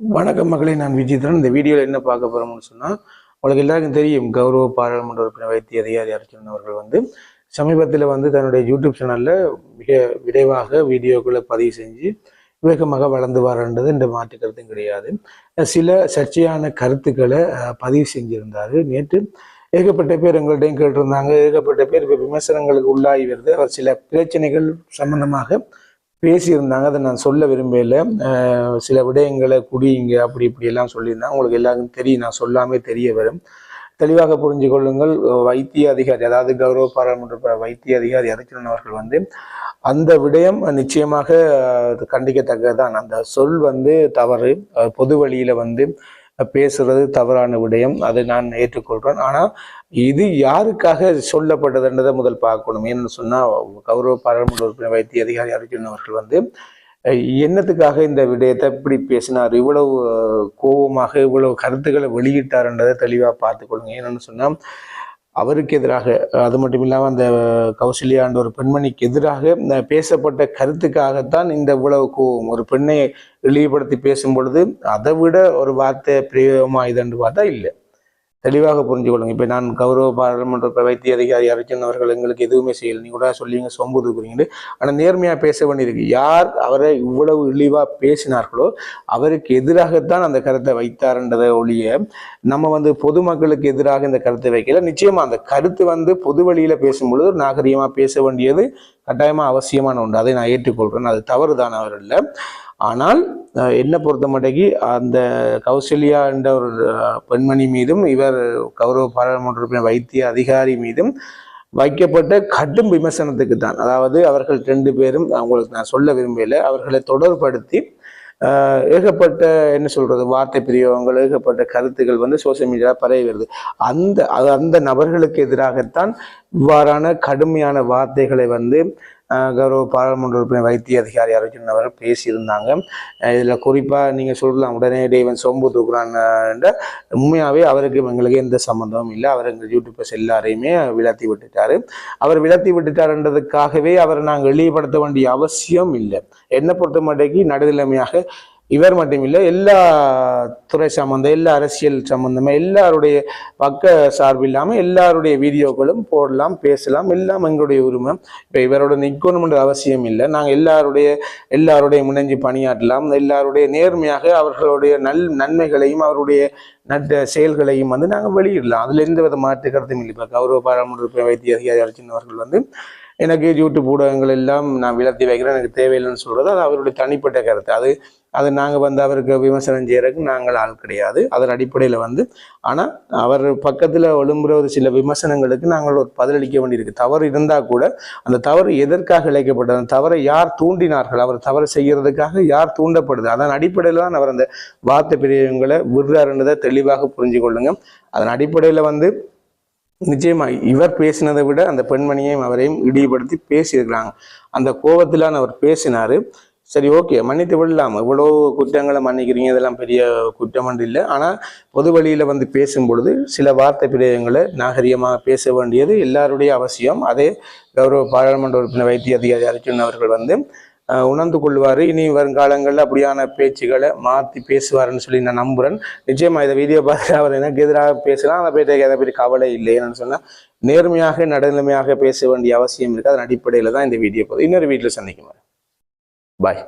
வணக்கம் மகளே நான் விஜித்ரன் இந்த வீடியோவில் என்ன பார்க்க போகிறோம்னு சொன்னால் உங்களுக்கு எல்லாருக்கும் தெரியும் கௌரவ பாராளுமன்ற உறுப்பினர் வைத்திய அதிகாரி அர்ஜுனன் அவர்கள் வந்து சமீபத்தில் வந்து தன்னுடைய யூடியூப் சேனலில் மிக விரைவாக வீடியோக்களை பதிவு செஞ்சு வேகமாக வளர்ந்து வரன்றது இந்த மாற்று கருத்தும் கிடையாது. சில சர்ச்சையான கருத்துக்களை பதிவு செஞ்சுருந்தார். நேற்று ஏகப்பட்ட பேர் எங்கள்கிட்டையும் கேட்டிருந்தாங்க. ஏகப்பட்ட பேர் இப்போ விமர்சனங்களுக்கு உள்ளாகி வருது. அவர் சில பிரச்சனைகள் சம்பந்தமாக பேசியிருந்தாங்க அதை நான் சொல்ல விரும்பல. சில விடயங்களை குடியுங்க அப்படி இப்படி எல்லாம் சொல்லியிருந்தாங்க. உங்களுக்கு எல்லாருக்கும் தெரியும் நான் சொல்லாமே தெரிய வரும். தெளிவாக புரிஞ்சு கொள்ளுங்கள் வைத்திய அதிகாரி அதாவது கௌரவ பாராளுமன்ற வைத்திய அதிகாரி அர்ஜுனன் அவர்கள் வந்து அந்த விடயம் நிச்சயமாக கண்டிக்கத்தக்கதான் கண்டிக்கத்தக்கதுதான். அந்த சொல் வந்து தவறு பொது வழியில வந்து பேசுறது தவறான விடயம் அதை நான் ஏற்றுக்கொள்கிறேன் ஆனால் இது யாருக்காக சொல்லப்பட்டதுன்றதை முதல் பார்க்கணும். ஏன்னு சொன்னால் கௌரவ பாராளுமன்ற உறுப்பினர் வைத்திய அதிகாரி அர்ஜுன் அவர்கள் வந்து என்னத்துக்காக இந்த விடயத்தை இப்படி பேசினார்? இவ்வளவு கோபமாக இவ்வளவு கருத்துக்களை வெளியிட்டார்ன்றதை தெளிவாக பார்த்துக்கொள்ளுங்க. ஏன்னு சொன்னால் அவருக்கு எதிராக அது மட்டும் இல்லாமல் அந்த கௌசல்யான்ற ஒரு பெண்மணிக்கு எதிராக பேசப்பட்ட கருத்துக்காகத்தான் இந்த இவ்வளவு கோவம் ஒரு பெண்ணை இழிவுபடுத்தி பேசும் பொழுது அதை விட ஒரு வார்த்தை பிரயோகமாக இதன்று பார்த்தா இல்லை. தெளிவாக புரிஞ்சு கொள்ளுங்க. இப்போ நான் கௌரவ பாராளுமன்ற வைத்திய அதிகாரி அர்ஜுன் அவர்கள் எங்களுக்கு எதுவுமே செய்யலை. நீங்கள் கூட சொல்லிங்க சொம்பு தூக்குறீங்கன்னு ஆனால் நேர்மையாக பேச வேண்டியிருக்கு. யார் அவரை இவ்வளவு இழிவாக பேசினார்களோ அவருக்கு எதிராகத்தான் அந்த கருத்தை வைத்தார்ன்றதை ஒழிய நம்ம வந்து பொதுமக்களுக்கு எதிராக இந்த கருத்தை வைக்கல. நிச்சயமாக அந்த கருத்து வந்து பொது வழியில் பேசும்பொழுது நாகரிகமாக பேச வேண்டியது கட்டாயமாக அவசியமான ஒன்று. அதை நான் ஏற்றுக்கொள்கிறேன் அது தவறுதான் அவர் இல்லை ஆனால் என்னை பொறுத்த மட்டைக்கு அந்த கௌசல்யா என்ற ஒரு பெண்மணி மீதும் இவர் கௌரவ பாராளுமன்ற உறுப்பினர் வைத்திய அதிகாரி மீதும் வைக்கப்பட்ட கடும் விமர்சனத்துக்கு தான் அதாவது அவர்கள் ரெண்டு பேரும் அவங்களுக்கு நான் சொல்ல விரும்பல அவர்களை தொடர்படுத்தி ஏகப்பட்ட என்ன சொல்றது வார்த்தை பிரியவங்கள் ஏகப்பட்ட கருத்துக்கள் வந்து சோசியல் மீடியா பரவி வருது அந்த அது அந்த நபர்களுக்கு எதிராகத்தான் இவ்வாறான கடுமையான வார்த்தைகளை வந்து கௌரவ பாராளுமன்ற உறுப்பினர் வைத்திய அதிகாரி அர்ஜுன் அவர்கள் பேசியிருந்தாங்க. இதில் குறிப்பாக நீங்கள் சொல்லலாம் உடனே இவன் சொம்பு தூக்குறான் என்ற உண்மையாவே அவருக்கு எங்களுக்கு எந்த சம்மந்தமும் இல்லை. அவர் எங்கள் யூடியூபர்ஸ் எல்லாரையுமே விளத்தி விட்டுட்டார். அவர் விளத்தி விட்டுட்டாருன்றதுக்காகவே அவரை நாங்கள் வெளிப்படுத்த வேண்டிய அவசியம் இல்லை. என்னை பொறுத்த மட்டும் நடுநிலைமையாக இவர் மட்டும் இல்லை எல்லா துறை சம்பந்தம் எல்லா அரசியல் சம்பந்தமா எல்லாருடைய பக்க சார்பு இல்லாமல் எல்லாருடைய வீடியோக்களும் போடலாம் பேசலாம் எல்லாம் எங்களுடைய உரிமை. இப்போ இவரோட நிற்கணும்ன்ற அவசியம் இல்லை. நாங்கள் எல்லாருடைய எல்லாருடைய முனைஞ்சு பணியாற்றலாம். எல்லாருடைய நேர்மையாக அவர்களுடைய நல் நன்மைகளையும் அவருடைய நட்ட செயல்களையும் வந்து நாங்கள் வெளியிடலாம். அதில் எந்த வித மாற்று கருத்தும் இல்லை. இப்போ கௌரவ பாராளுமன்ற வைத்திய அதிகாரி அர்ஜுன் அவர்கள் வந்து எனக்கு யூடியூப் ஊடகங்கள் எல்லாம் நான் விளத்தி வைக்கிறேன் எனக்கு தேவையில்லைன்னு சொல்கிறது அது அவருடைய தனிப்பட்ட கருத்து. அது அது நாங்கள் வந்து அவருக்கு விமர்சனம் செய்கிறதுக்கு நாங்கள் ஆள் கிடையாது. அதன் அடிப்படையில் வந்து ஆனால் அவர் பக்கத்தில் எழும்புற ஒரு சில விமர்சனங்களுக்கு நாங்கள் ஒரு பதிலளிக்க வேண்டியிருக்கு. தவறு இருந்தால் கூட அந்த தவறு எதற்காக இழைக்கப்பட்டது அந்த தவறை யார் தூண்டினார்கள் அவர் தவறு செய்கிறதுக்காக யார் தூண்டப்படுது அதன் அடிப்படையில் தான் அவர் அந்த வார்த்தை பிரிவுகளை விடுறாருன்றதை தெளிவாக புரிஞ்சு கொள்ளுங்க அதன் அடிப்படையில் வந்து நிச்சயமா இவர் பேசினதை விட அந்த பெண்மணியையும் அவரையும் இடிப்படுத்தி பேசியிருக்கிறாங்க. அந்த கோபத்திலான அவர் பேசினாரு. சரி ஓகே மன்னித்து விடலாம். இவ்வளோ குற்றங்களை மன்னிக்கிறீங்க இதெல்லாம் பெரிய குற்றம் இல்லை. ஆனால் பொது வழியில் வந்து பேசும் பொழுது சில வார்த்தை பிரயோகங்களை நாகரிகமாக பேச வேண்டியது எல்லாருடைய அவசியம். அதே கௌரவ பாராளுமன்ற உறுப்பினர் வைத்திய அதிகாரி அர்ஜுன் அவர்கள் வந்து உணர்ந்து கொள்வார். இனி வருங்காலங்களில் அப்படியான பேச்சுகளை மாற்றி பேசுவாருன்னு சொல்லி நான் நம்புகிறேன் நிச்சயமா இதை வீடியோ பார்த்து அவர் எனக்கு எதிராக பேசலாம். அதை பற்றி அதை பற்றி கவலை இல்லை என்னன்னு சொன்னால் நேர்மையாக நடுநிலைமையாக பேச வேண்டிய அவசியம் இருக்கு. அதன் அடிப்படையில் தான் இந்த வீடியோ போகுது. இன்னொரு வீட்டில் சந்திக்கும் பாய்